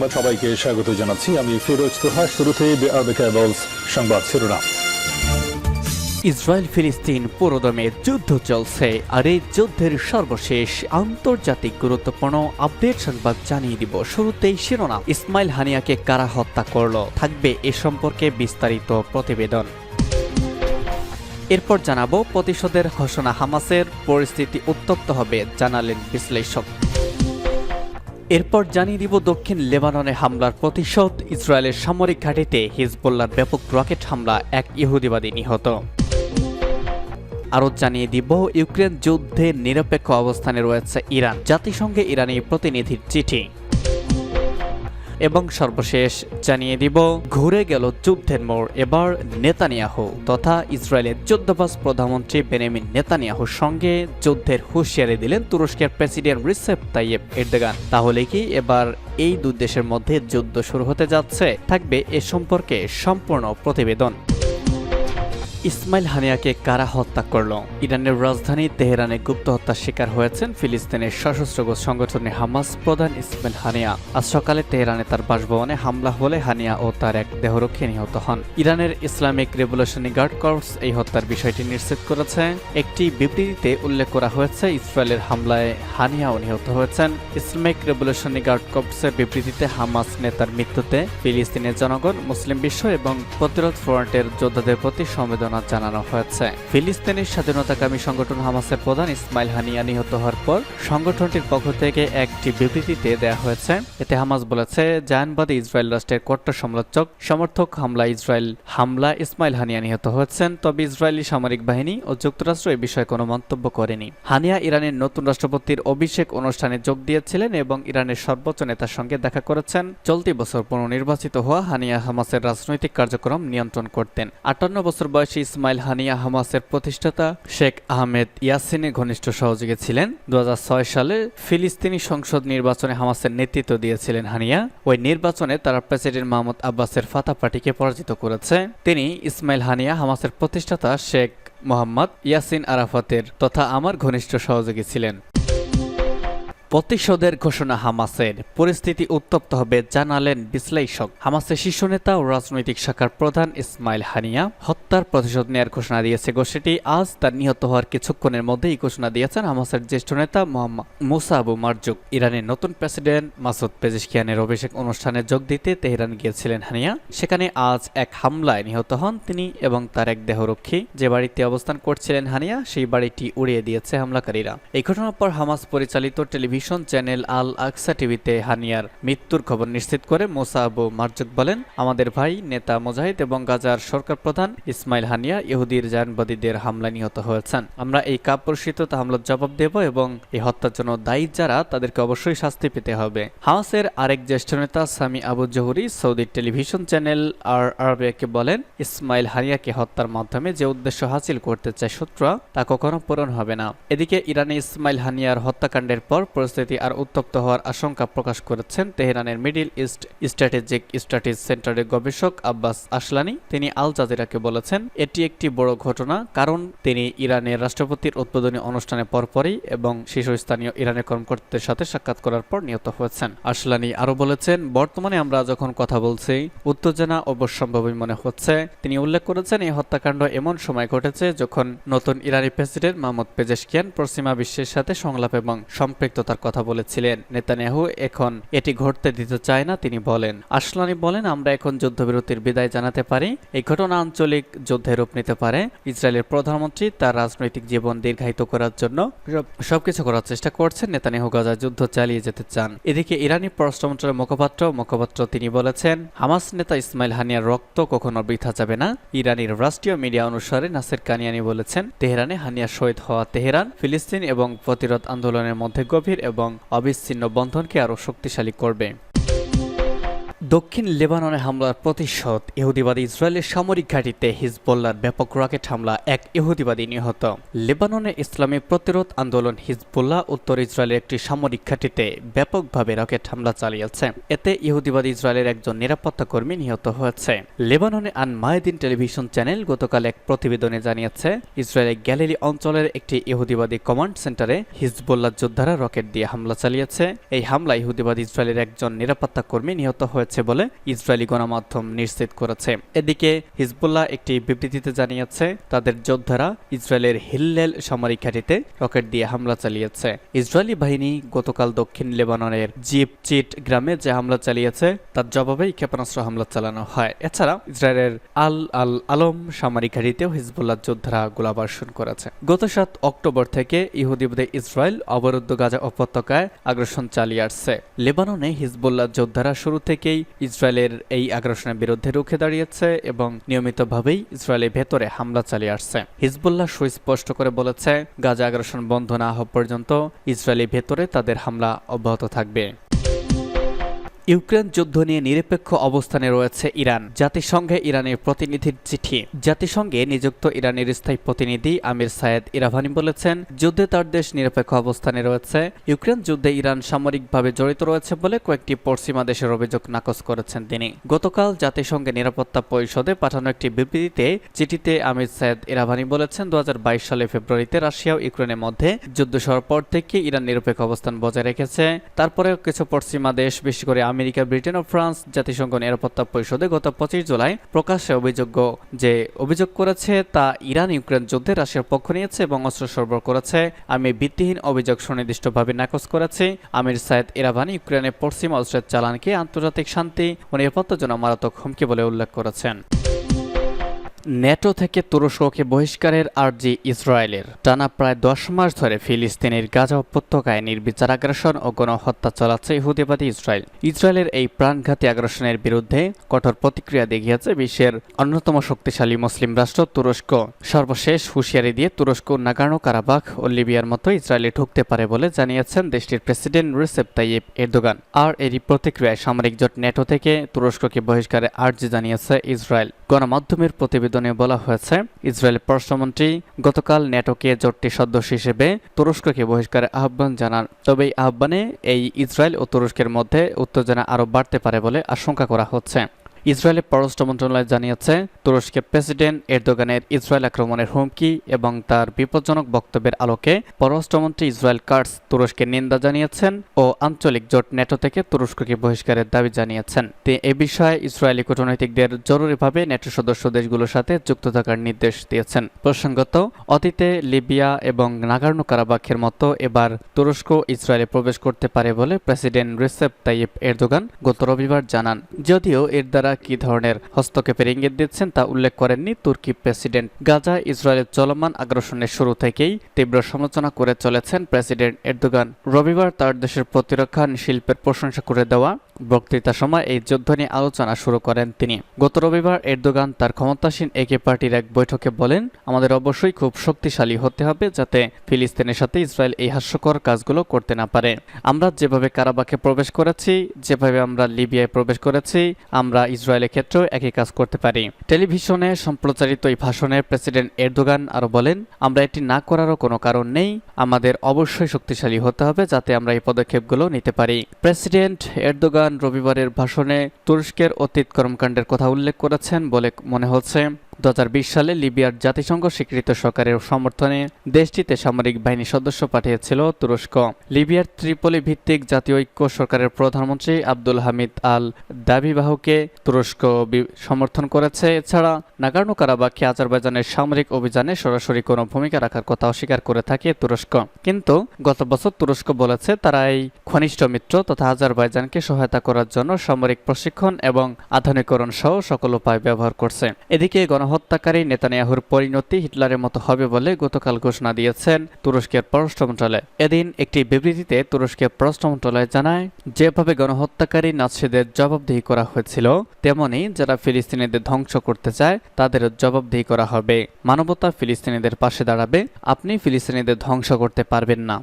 সংবাদ সবাইকে স্বাগত জানাচ্ছি। আমি ফিরোজ তোহা, শুরুতে সংবাদ শিরোনাম। ইসরায়েল ফিলিস্তিন পুরোদমে যুদ্ধ চলছে, আর এই যুদ্ধের সর্বশেষ আন্তর্জাতিক গুরুত্বপূর্ণ আপডেট সংবাদ জানিয়ে দিব শুরুতেই শিরোনাম। ইসমাইল হানিয়াকে কারা হত্যা করল? থাকবে এ সম্পর্কে বিস্তারিত প্রতিবেদন। এরপর জানাব, প্রতিশোধের ঘোষণা হামাসের, পরিস্থিতি উত্তপ্ত হবে, জানালেন বিশ্লেষক। এরপর জানিয়ে দিব দক্ষিণ লেবাননে হামলার প্রতিশোধ। ইসরায়েলের সামরিক ঘাঁটিতে হিজবুল্লার ব্যাপক রকেট হামলা এক ইহুদিবাদী নিহত। আরও জানিয়ে দিব, ইউক্রেন যুদ্ধে নিরপেক্ষ অবস্থানে রয়েছে ইরান। জাতিসংঘে ইরানি প্রতিনিধির চিঠি। এবং সর্বশেষ জানিয়ে দিব, ঘুরে গেল যুদ্ধের মোড়। এবার নেতানিয়াহু তথা ইসরায়েলের যুদ্ধবাস প্রধানমন্ত্রী বেনেমিন নেতানিয়াহুর সঙ্গে যুদ্ধের হুঁশিয়ারি দিলেন তুরস্কের প্রেসিডেন্ট রিসেপ তাইয়েব এরদোগান। তাহলে কি এবার এই দুই দেশের মধ্যে যুদ্ধ শুরু হতে যাচ্ছে? থাকবে এ সম্পর্কে সম্পূর্ণ প্রতিবেদন। ইসমাইল হানিয়াকে কারা হত্যা করল। ইরানের রাজধানী তেহরানে গুপ্ত হত্যার শিকার হয়েছেন ফিলিস্তিনের সশস্ত্র সংগঠনের হামাস প্রধান ইসমাইল হানিয়া। আজ সকালে তেহরানে তার বাসভবনে হামলা হলে হানিয়া ও তার এক দেহরক্ষী নিহত হন। ইরানের ইসলামিক রেভলিউশনারি গার্ড কর্পস এই হত্যার বিষয়টি নিশ্চিত করেছে। একটি বিবৃতিতে উল্লেখ করা হয়েছে, ইসরায়েলের হামলায় হানিয়াও নিহত হয়েছেন। ইসলামিক রেভলিউশনারি গার্ড কর্পসের বিবৃতিতে হামাস নেতার মৃত্যুতে ফিলিস্তিনের জনগণ, মুসলিম বিশ্ব এবং প্রতিরোধ ফ্রন্টের যোদ্ধাদের প্রতি সমবেদনা সমবেদনা জানানো হয়েছে। ফিলিস্তিনের স্বাধীনতাকামী সংগঠন হামাসের প্রধান ইসমাইল হানিয়া নিহত হওয়ার পর সংগঠনটির পক্ষ থেকে একটি বিবৃতিতে দেয়া হয়েছে। এতে হামাস বলেছে, জায়নবাদী ইসরায়েল রাষ্ট্রের কট্টর সমালোচক, সমর্থক হামলা ইসরায়েল হামলা ইসমাইল হানিয়া নিহত হয়েছেন, তবে ইসরায়েলি সামরিক বাহিনী ও যুক্তরাষ্ট্র এ বিষয়ে কোনো মন্তব্য করেনি। হানিয়া ইরানের নতুন রাষ্ট্রপতির অভিষেক অনুষ্ঠানে যোগ দিয়েছিলেন এবং ইরানের সর্বোচ্চ নেতার সঙ্গে দেখা করেছেন। চলতি বছর পুনর্নির্বাচিত হওয়া হানিয়া হামাসের রাজনৈতিক কার্যক্রম নিয়ন্ত্রণ করতেন। আটান্ন বছর বয়সী ইসমাইল হানিয়া হামাসের প্রতিষ্ঠাতা শেখ আহমেদ ইয়াসিনের ঘনিষ্ঠ সহযোগী ছিলেন। দু হাজার ছয় সালে ফিলিস্তিনি সংসদ নির্বাচনে হামাসের নেতৃত্ব দিয়েছিলেন হানিয়া। ওই নির্বাচনে তারা প্রেসিডেন্ট মাহমুদ আব্বাসের ফাতা পার্টিকে পরাজিত করেছে। তিনি ইসমাইল হানিয়া হামাসের প্রতিষ্ঠাতা শেখ মোহাম্মদ ইয়াসিন আরাফাতের তথা আমার ঘনিষ্ঠ সহযোগী ছিলেন। প্রতিশোধের ঘোষণা হামাসের। পরিস্থিতি উত্তপ্ত হবে, জানালেন বিশ্লেষক। হামাসের শীর্ষ নেতা ও রাজনৈতিক শাখার প্রধান ইসমাইল হানিয়া হত্যার প্রতিশোধ নেয়ার ঘোষণা দিয়েছে। গোষ্ঠীটি আজ তার নিহত হওয়ার কিছুক্ষণের মধ্যেই ঘোষণা দিয়েছেন হামাসের জ্যেষ্ঠ নেতা মোহাম্মদ মুসা আবু মারজুক। ইরানের নতুন প্রেসিডেন্ট মাসুদ পেজিশকিয়ানের অভিষেক অনুষ্ঠানে যোগ দিতে তেহরান গিয়েছিলেন হানিয়া। সেখানে আজ এক হামলায় নিহত হন তিনি এবং তার এক দেহরক্ষী। যে বাড়িতে অবস্থান করছিলেন হানিয়া, সেই বাড়িটি উড়িয়ে দিয়েছে হামলাকারীরা। এই ঘটনার পর হামাস পরিচালিত television television channel Al Aqsa টিভিতে হানিয়ার মৃত্যুর খবর নিশ্চিত করে মোসা আবু মার্জুক বলেন, আমাদের ভাই নেতা মুজাহিদ এবং গাজার সরকার প্রধান ইসমাইল হানিয়া ইহুদির জায়নবাদীদের হামলায় নিহত হয়েছেন। আমরা এই কাপুরুষিত হামলার জবাব দেব এবং এই হত্যার জন্য দায়ী যারা, তাদেরকে অবশ্যই শাস্তি পেতে হবে। হামাসের আরেক জ্যেষ্ঠ নেতা Sami Abu Zuhri Saudi television channel Al আরবিয়াকে বলেন, ইসমাইল হানিয়াকে হত্যার মাধ্যমে যে উদ্দেশ্য হাসিল করতে চায় শত্রুরা, তা কখনো পূরণ হবে না। এদিকে ইরানে ইসমাইল হানিয়ার হত্যাকাণ্ডের পর পরিস্থিতি আর উত্তপ্ত হওয়ার আশঙ্কা প্রকাশ করেছেন তেহরানের মিডিল ইস্ট স্ট্র্যাটেজিক স্টাডিজ সেন্টারের গবেষক আব্বাস আসলানি তিনি আল জাজিরাকে বলেছেন, এটি একটি বড় ঘটনা, কারণ তিনি ইরানের রাষ্ট্রপতির উদ্বোধনী অনুষ্ঠানে পরপরই এবং শীর্ষস্থানীয় ইরানের কর্মকর্তাদের সাথে সাক্ষাৎ করার পর নিহত হয়েছেন। আসলানি আরও বলেছেন, বর্তমানে আমরা যখন কথা বলছি, উত্তেজনা অবশ্যম্ভাবী মনে হচ্ছে। তিনি উল্লেখ করেছেন, এই হত্যাকাণ্ড এমন সময় ঘটেছে যখন নতুন ইরানি প্রেসিডেন্ট মাহমুদ পেজেশকিয়ান পশ্চিমা বিশ্বের সাথে সংলাপ এবং সম্পৃক্ততার কথা বলেছিলেন নেতানিয়াহু এখন এটি ঘটতে দিতে চায় না তিনি বলেন। আসলানি বলেন আমরা এখন যুদ্ধবিরতির বিদায় জানাতে পারি। এই ঘটনা আঞ্চলিক যুদ্ধে রূপ নিতে পারে। ইসরায়েলের প্রধানমন্ত্রী তার রাজনৈতিক জীবন দীর্ঘায়িত করার জন্য সবকিছু করার চেষ্টা করছেন নেতানিয়াহু গাজা যুদ্ধ চালিয়ে যেতে চান। এদিকে ইরানি পররাষ্ট্রমন্ত্রীর মুখপাত্র মুখপাত্র তিনি বলেছেন হামাস নেতা ইসমাইল হানিয়ার রক্ত কখনো বৃথা যাবে না। ইরানের রাষ্ট্রীয় মিডিয়া অনুসারে নাসের কানিয়ানি বলেছেন তেহরানে হানিয়া শহীদ হওয়া তেহরান ফিলিস্তিন এবং প্রতিরোধ আন্দোলনের মধ্যে গভীর এবং অবিচ্ছিন্ন বন্ধনকে আরও শক্তিশালী করবে। দক্ষিণ লেবাননে হামলার প্রতিশোধ। ইহুদিবাদী ইসরায়েলের সামরিক ঘাঁটিতে হিজবুল্লার ব্যাপক রকেট হামলা এক ইহুদিবাদী নিহত। লেবাননে ইসলামী প্রতিরোধ আন্দোলন হিজবুল্লাহ উত্তর ইসরায়েলের একটি সামরিক ঘাঁটিতে ব্যাপকভাবে রকেট হামলা চালিয়েছে। এতে ইহুদিবাদী ইসরায়েলের একজন নিরাপত্তা কর্মী নিহত হয়েছে। লেবাননে আন মায়েদিন টেলিভিশন চ্যানেল গতকাল এক প্রতিবেদনে জানিয়েছে, ইসরায়েলের গ্যালিলি অঞ্চলের একটি ইহুদিবাদী কমান্ড সেন্টারে হিজবুল্লাহ যোদ্ধারা রকেট দিয়ে হামলা চালিয়েছে। এই হামলা ইহুদিবাদী ইসরায়েলের একজন নিরাপত্তা কর্মী নিহত হয়েছে। বলে ইসরায়েলি গণমাধ্যম নিশ্চিত করেছে। এদিকে হিজবুল্লাহ একটি বিবৃতিতে জানিয়েছে, তাদের যোদ্ধারা ইসরায়েলের হিল্লেল সামরিক ঘাঁটিতে রকেট দিয়ে হামলা চালিয়েছে। ইসরায়েলি বাহিনী গতকাল দক্ষিণ লেবাননের জিপ চিট গ্রামে যে হামলা চালিয়েছে, তার জবাবেই ক্ষেপণাস্ত্র হামলা চালানো হয়। এছাড়া ইসরায়েলের আল আল আলম সামরিক ঘাঁটিতেও হিজবুল্লাহ যোদ্ধারা গোলাবর্ষণ করেছে। গত সাত অক্টোবর থেকে ইহুদিবাদী ইসরায়েল অবরুদ্ধ গাজা উপত্যকায় আগ্রাসন চালিয়ে আসছে। লেবাননে হিজবুল্লাহ যোদ্ধারা শুরু থেকেই ইসরায়েলের এই আগ্রাসনের বিরুদ্ধে রুখে দাঁড়িয়েছে এবং নিয়মিতভাবেই ইসরায়েলের ভেতরে হামলা চালিয়ে আসছে। হিজবুল্লাহ সুস্পষ্ট করে বলেছে, গাজা আগ্রাসন বন্ধ না হওয়া পর্যন্ত ইসরায়েলি ভেতরে তাদের হামলা অব্যাহত থাকবে। ইউক্রেন যুদ্ধ নিয়ে নিরপেক্ষ অবস্থানে রয়েছে ইরান। জাতিসংঘে ইরানের প্রতিনিধির চিঠি। জাতিসংঘে নিযুক্ত ইরানের স্থায়ী প্রতিনিধি আমির সায়েদ ইরাভানি বলেছেন, যুদ্ধে তার দেশ নিরপেক্ষ অবস্থানে রয়েছে। ইউক্রেন যুদ্ধে ইরান সামরিকভাবে জড়িত রয়েছে বলে কয়েকটি পশ্চিমা দেশের অভিযোগ নাকচ করেছেন তিনি। গতকাল জাতিসংঘের নিরাপত্তা পরিষদে পাঠানো একটি বিবৃতিতে চিঠিতে আমির সায়েদ ইরাভানি বলেছেন দু হাজার বাইশ সালে ফেব্রুয়ারিতে রাশিয়া ও ইউক্রেনের মধ্যে যুদ্ধ শুরুর পর থেকে ইরান নিরপেক্ষ অবস্থান বজায় রেখেছে। তারপরেও কিছু পশ্চিমা দেশ বিশেষ করে আমেরিকা, ব্রিটেন ও ফ্রান্স জাতিসংঘ নিরাপত্তা পরিষদে গত পঁচিশ জুলাই প্রকাশ্যে অভিযোগ্য যে অভিযোগ করেছে তা ইরান, ইউক্রেন যুদ্ধে রাশিয়ার পক্ষ নিয়েছে এবং অস্ত্র সরবরাহ করেছে। আমি ভিত্তিহীন অভিযোগ সুনির্দিষ্টভাবে নাকচ করেছি। আমির সায়েদ ইরাভানি ইউক্রেনের পশ্চিম অস্ত্রের চালানকে আন্তর্জাতিক শান্তি ও নিরাপত্তার জন্য মারাত্মক হুমকি বলে উল্লেখ করেছেন। ন্যাটো থেকে তুরস্ককে বহিষ্কারের আর্জি ইসরায়েলের। টানা প্রায় দশ মাস ধরে ফিলিস্তিনের গাজা উপত্যকায় নির্বিচার আগ্রাসন ও গণহত্যা চালাচ্ছে ইহুদিবাদী ইসরায়েল। ইসরায়েলের এই প্রাণঘাতী আগ্রাসনের বিরুদ্ধে কঠোর প্রতিক্রিয়া দেখিয়েছে বিশ্বের অন্যতম শক্তিশালী মুসলিম রাষ্ট্র তুরস্ক। সর্বশেষ হুঁশিয়ারি দিয়ে তুরস্ক নাগানো কারাবাখ ও লিবিয়ার মতো ইসরায়েলে ঢুকতে পারে বলে জানিয়েছেন দেশটির প্রেসিডেন্ট রিসেপ তাইয়েব এরদোগান। আর এরই প্রতিক্রিয়ায় সামরিক জোট ন্যাটো থেকে তুরস্ককে বহিষ্কারের আর্জি জানিয়েছে ইসরায়েল। গণমাধ্যমের প্রতিবেদনে বলা হয়েছে ইসরায়েলের পররাষ্ট্রমন্ত্রী গতকাল ন্যাটোকে জোটটির সদস্য হিসেবে তুরস্ককে বহিষ্কারের আহ্বান জানান। তবে এই আহ্বানে এই ইসরায়েল ও তুরস্কের মধ্যে উত্তেজনা আরও বাড়তে পারে বলে আশঙ্কা করা হচ্ছে। ইসরায়েলের পররাষ্ট্র মন্ত্রণালয় জানিয়েছে, তুরস্কের প্রেসিডেন্ট এরদোগানের ইসরায়েল আক্রমণের হুমকি এবং তার বিপজ্জনক বক্তব্যের আলোকে পররাষ্ট্রমন্ত্রী ইসরায়েল কার্স তুরস্কের নিন্দা জানিয়েছেন ও আঞ্চলিক জোট নেটো থেকে তুরস্ককে বহিষ্কারের দাবি জানিয়েছেন। তিনি এ বিষয়ে ইসরায়েলি কূটনৈতিকদের জরুরিভাবে নেটো সদস্য দেশগুলোর সাথে যুক্ত থাকার নির্দেশ দিয়েছেন। প্রসঙ্গত, অতীতে লিবিয়া এবং নাগার্নো কারাবাখের মতো এবার তুরস্ক ইসরায়েলে প্রবেশ করতে পারে বলে প্রেসিডেন্ট রিসেপ তাইয়েব এরদোগান গত রবিবার জানান। যদিও এর দ্বারা কি ধরনের হস্তক্ষেপের ইঙ্গিত দিচ্ছেন তা উল্লেখ করেননি তুর্কি প্রেসিডেন্ট। গাজা ইসরায়েলের চলমান আগ্রাসনের শুরু থেকেই তীব্র সমালোচনা করে চলেছেন প্রেসিডেন্ট এরদোগান। রবিবার তার দেশের প্রতিরক্ষা শিল্পের প্রশংসা করে দেওয়া বক্তৃতার সময় এই যুদ্ধ নিয়ে আলোচনা শুরু করেন তিনি। গত রবিবার এরদোগান তার ক্ষমতাসীন একে পার্টির এক বৈঠকে বলেন, আমাদের অবশ্যই খুব শক্তিশালী হতে হবে যাতে ফিলিস্তিনের সাথে ইসরায়েল এই হাস্যকর কাজগুলো করতে না পারে। আমরা যেভাবে কারাবাকে প্রবেশ করেছি, যেভাবে আমরা লিবিয়ায় প্রবেশ করেছি, আমরা ইসরায়েলের ক্ষেত্রেও একই কাজ করতে পারি। টেলিভিশনে সম্প্রচারিত এই ভাষণে প্রেসিডেন্ট এরদোগান আরও বলেন, আমরা এটি না করারও কোনো কারণ নেই। আমাদের অবশ্যই শক্তিশালী হতে হবে যাতে আমরা এই পদক্ষেপগুলো নিতে পারি। প্রেসিডেন্ট এরদোগান রবিবারের ভাষণে তুরস্কের অতীত কর্মকাণ্ডের কথা উল্লেখ করেছেন বলে মনে হচ্ছে। দু হাজার বিশ সালে লিবিয়ার জাতিসংঘ স্বীকৃত সরকারের সমর্থনে দেশটিতে সামরিক বাহিনী সদস্য পাঠিয়েছিল তুরস্ক। লিবিয়ার ত্রিপলি ভিত্তিক জাতীয় ঐক্য সরকারের প্রধানমন্ত্রী আব্দুল হামিদ আল দাবিবাহুকে তুরস্ক সমর্থন করেছে। এছাড়া নাগার্নো কারাবাখে আজারবাইজানের সামরিক অভিযানে সরাসরি কোনো ভূমিকা রাখার কথা অস্বীকার করে থাকে তুরস্ক। কিন্তু গত বছর তুরস্ক বলেছে তারা এই ঘনিষ্ঠ মিত্র তথা আজারবাইজানকে সহায়তা করার জন্য সামরিক প্রশিক্ষণ এবং আধুনিকরণ সহ সকল উপায় ব্যবহার করছে। এদিকে গণ হত্যাকারী নেতানিয়াহুর পরিণতি হিটলারের মতো হবে বলে গতকাল ঘোষণা দিয়েছেন তুরস্কের পররাষ্ট্র মন্ত্রণালয়। এদিন একটি বিবৃতিতে তুরস্কের পররাষ্ট্র মন্ত্রণালয় জানায়, যেভাবে গণহত্যাকারী নাৎসিদের জবাবদিহি করা হয়েছিল, তেমনি যারা ফিলিস্তিনিদের ধ্বংস করতে চায় তাদের জবাবদিহি করা হবে। মানবতা ফিলিস্তিনিদের পাশে দাঁড়াবে, আপনি ফিলিস্তিনিদের ধ্বংস করতে পারবেন না।